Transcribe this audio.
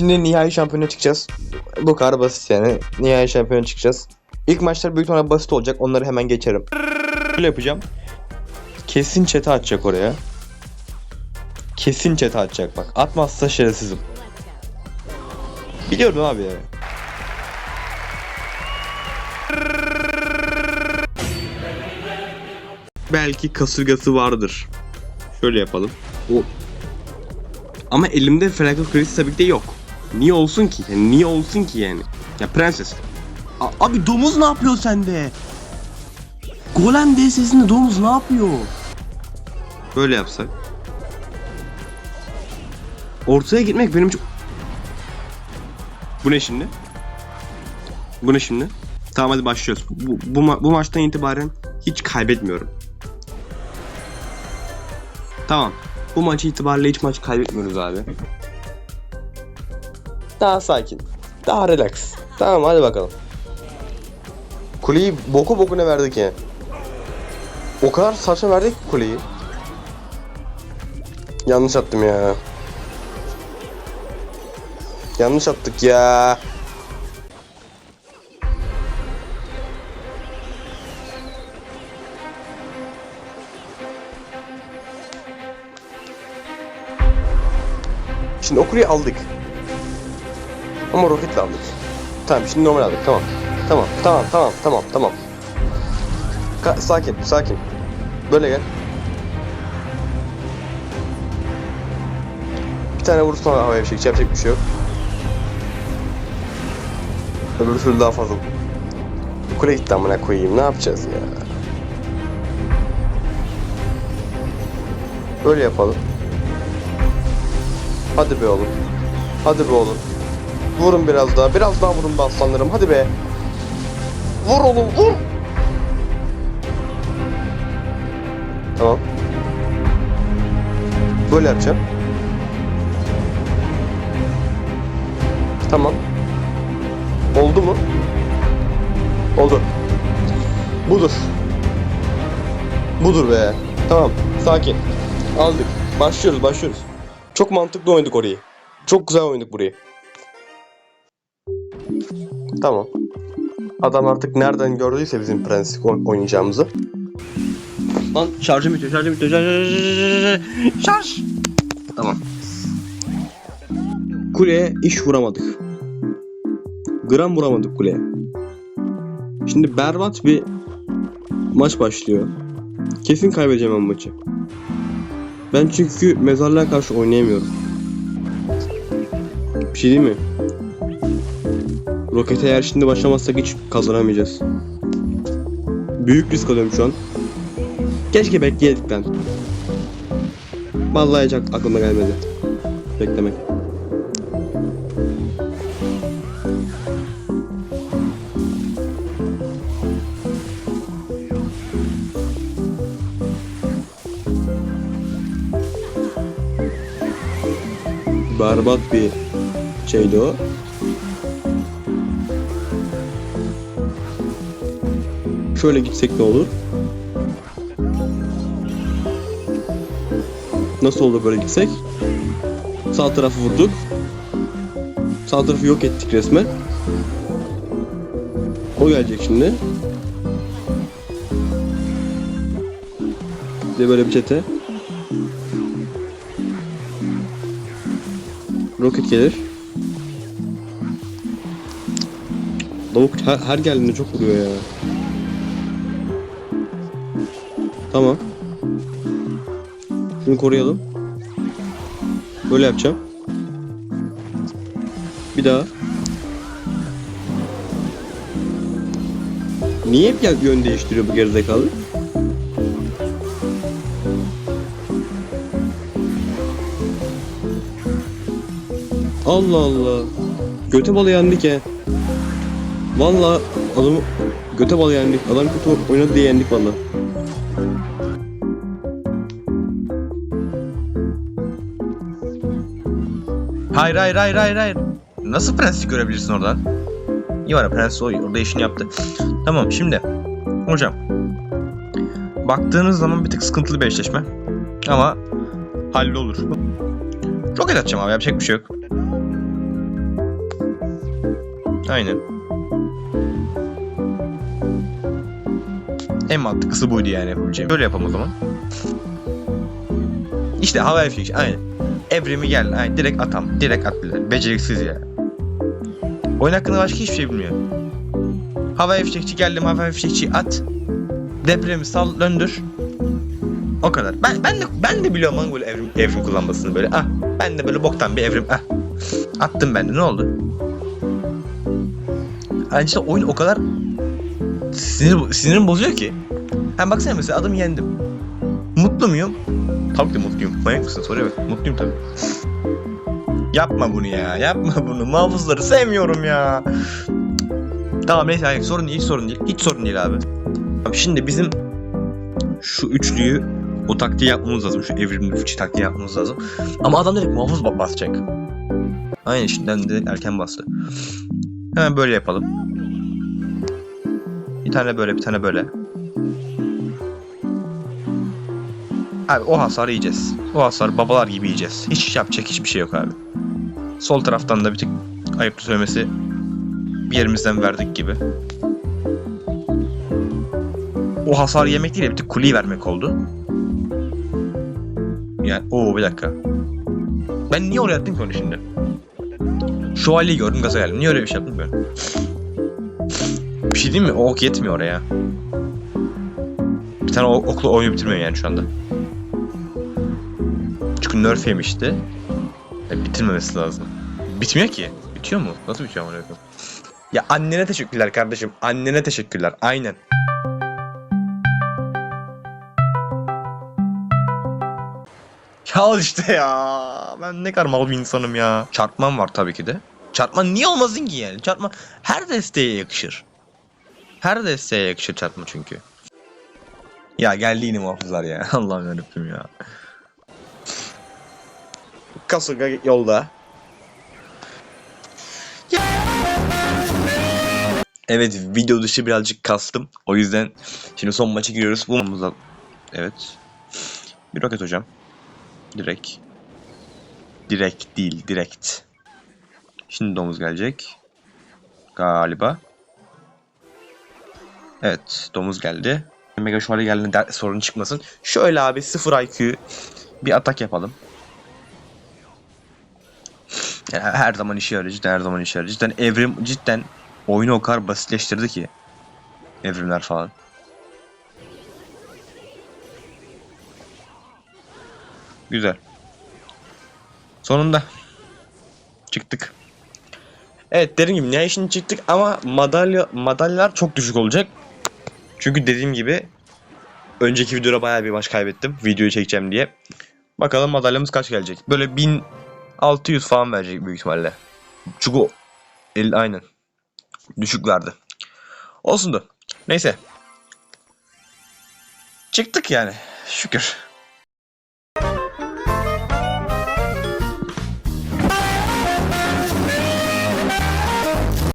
Şimdi nihai şampiyona çıkacağız. Kadar basit yani. Nihai şampiyona çıkacağız. İlk maçlar büyük ihtimalle basit olacak. Onları hemen geçerim. Böyle yapacağım. Kesin çete atacak oraya. Kesin çete atacak bak. Atmazsa şerefsizim. Biliyorum abi ya. Belki kasırgası vardır. Şöyle yapalım. O ama elimde Fragile Crisis tabii ki de yok. Niye olsun ki? Yani niye olsun ki yani? Ya prenses. A- abi domuz ne yapıyor sende? Golem DS'sinde domuz ne yapıyor? Böyle yapsak. Ortaya gitmek benim çok... Bu ne şimdi? Bu ne şimdi? Tamam hadi başlıyoruz. Bu, bu, ma- bu maçtan itibaren hiç kaybetmiyorum. Tamam. Bu maçı itibariyle hiç maç kaybetmiyoruz abi. Daha sakin. Daha relax. Tamam hadi bakalım. Kuleyi boku bokuna verdik ya. O kadar saçma verdik ki kuleyi. Yanlış attım ya. Yanlış attık ya. Şimdi Okuru'yu aldık. Ama roketle aldık. Tamam şimdi normal aldık tamam. Tamam tamam tamam tamam tamam. Ka- sakin sakin. Böyle gel. Bir tane vurursan havaya bir şey yapacak bir şey yok. Öbür türlü daha fazla. Kule gitti amına koyayım ne yapacağız ya. Böyle yapalım. Hadi be oğlum. Hadi be oğlum. Vurun biraz daha. Biraz daha vurun be aslanlarım. Hadi be. Vur oğlum vur. Tamam. Böyle yapacağım. Tamam. Oldu mu? Oldu. Budur. Budur be. Tamam. Sakin. Aldık. Başlıyoruz, başlıyoruz. Çok mantıklı oynadık orayı. Çok güzel oynadık burayı. Tamam. Adam artık nereden gördüyse bizim prensip oyn- oynayacağımızı. Lan şarjım bitiyor, şarjım bitiyor. Şarj, şarj. Tamam. Kuleye iş vuramadık. Gram vuramadık kuleye. Şimdi berbat bir maç başlıyor. Kesin kaybedeceğim ben maçı. Ben çünkü mezarlığa karşı oynayamıyorum. Bir şey değil mi? Rokete eğer şimdi başlamazsak hiç kazanamayacağız. Büyük risk alıyorum şu an. Keşke bekleyeydik ben. Vallahi hiç ak- aklıma gelmedi. Beklemek. Berbat bir şeydi o. Şöyle gitsek ne olur? Nasıl olur böyle gitsek? Sağ tarafı vurduk. Sağ tarafı yok ettik resmen. O gelecek şimdi. Bir de böyle bir çete. Roket gelir. Lavuk her, her geldiğinde çok vuruyor ya. Tamam. Şunu koruyalım. Böyle yapacağım. Bir daha. Niye hep yön değiştiriyor bu gerizekalı? Allah Allah. Göte balı yendik he. Valla adamı göte balı yendik. Adam kötü oynadı diye yendik valla. Hayır hayır hayır hayır hayır. Nasıl prensi görebilirsin oradan? İyi var prens o orada işini yaptı. Tamam şimdi. Hocam. Baktığınız zaman bir tık sıkıntılı bir eşleşme. Ama hallolur. Roket atacağım abi yapacak bir şey yok. Aynen. En mantıklısı buydu yani yapabileceğim. Böyle yapalım o zaman. İşte havai fişek aynen. Evrimi gel aynen direkt atam. Direkt at. Beceriksiz ya. Oyun hakkında başka hiçbir şey bilmiyor. Havai fişekçi geldim havai fişekçi at. Depremi sal döndür. O kadar. Ben ben de ben de biliyorum lan böyle evrim, evrim kullanmasını böyle. Ah ben de böyle boktan bir evrim. Ah. Attım ben de ne oldu? Yani işte oyun o kadar sinir, sinirim bozuyor ki. Hem baksana mesela adamı yendim. Mutlu muyum? Tabii ki mutluyum. Manyak mısın? Soruya bak. Mutluyum tabii. Yapma bunu ya. Yapma bunu. Mahfuzları sevmiyorum ya. Tamam neyse hayır, sorun değil sorun değil. Hiç sorun değil abi. Abi şimdi bizim şu üçlüyü o taktiği yapmamız lazım. Şu evrimli fıçı taktiği yapmamız lazım. Ama adam direkt muhafız ba- basacak. Aynen şimdiden de erken bastı. Hemen böyle yapalım. Bir tane böyle bir tane böyle. Abi o hasarı yiyeceğiz. O hasarı babalar gibi yiyeceğiz. Hiç yapacak hiçbir şey yok abi. Sol taraftan da bir tık ayıplı söylemesi bir yerimizden verdik gibi. O hasarı yemek değil de bir tık kuleyi vermek oldu. Yani o bir dakika. Ben niye oraya attım ki onu şimdi? Şu haliyi gördüm gaza geldim. Niye öyle bir şey yaptım ben? Bir şey diyeyim mi? O ok yetmiyor oraya. Bir tane o- okla oyunu bitirmiyor yani şu anda. Çünkü nerf yemişti. E, bitirmemesi lazım. Bitmiyor ki. Bitiyor mu? Nasıl bitiyor amına koyayım? Ya annene teşekkürler kardeşim. Annene teşekkürler. Aynen. Ya işte ya. Ben ne kadar mal bir insanım ya. Çarpmam var tabii ki de. Çarpma niye olmasın ki yani? Çarpma her desteğe yakışır. Her desteğe yakışır çarpma çünkü. Ya geldi yine muhafızlar ya. Allah'ım yarabbim ya. Kasırga yolda. Evet video dışı birazcık kastım. O yüzden şimdi son maça giriyoruz. Bu maçımızda... Evet. Bir roket hocam. Direkt. Direkt değil, direkt. Şimdi domuz gelecek. Galiba. Evet, domuz geldi. Mega şu hale geldiğinde sorun çıkmasın. Şöyle abi 0 IQ bir atak yapalım. Yani her zaman işe yarıyor, cidden her zaman işe yarıyor. Cidden evrim cidden oyunu o kadar basitleştirdi ki. Evrimler falan. Güzel. Sonunda çıktık. Evet dediğim gibi nihayet şimdi çıktık ama madalya madalyalar çok düşük olacak. Çünkü dediğim gibi önceki videoda bayağı bir maç kaybettim videoyu çekeceğim diye. Bakalım madalyamız kaç gelecek. Böyle 1600 falan verecek büyük ihtimalle. Çünkü o- el aynen. Düşük verdi. Olsun da. Neyse. Çıktık yani. Şükür.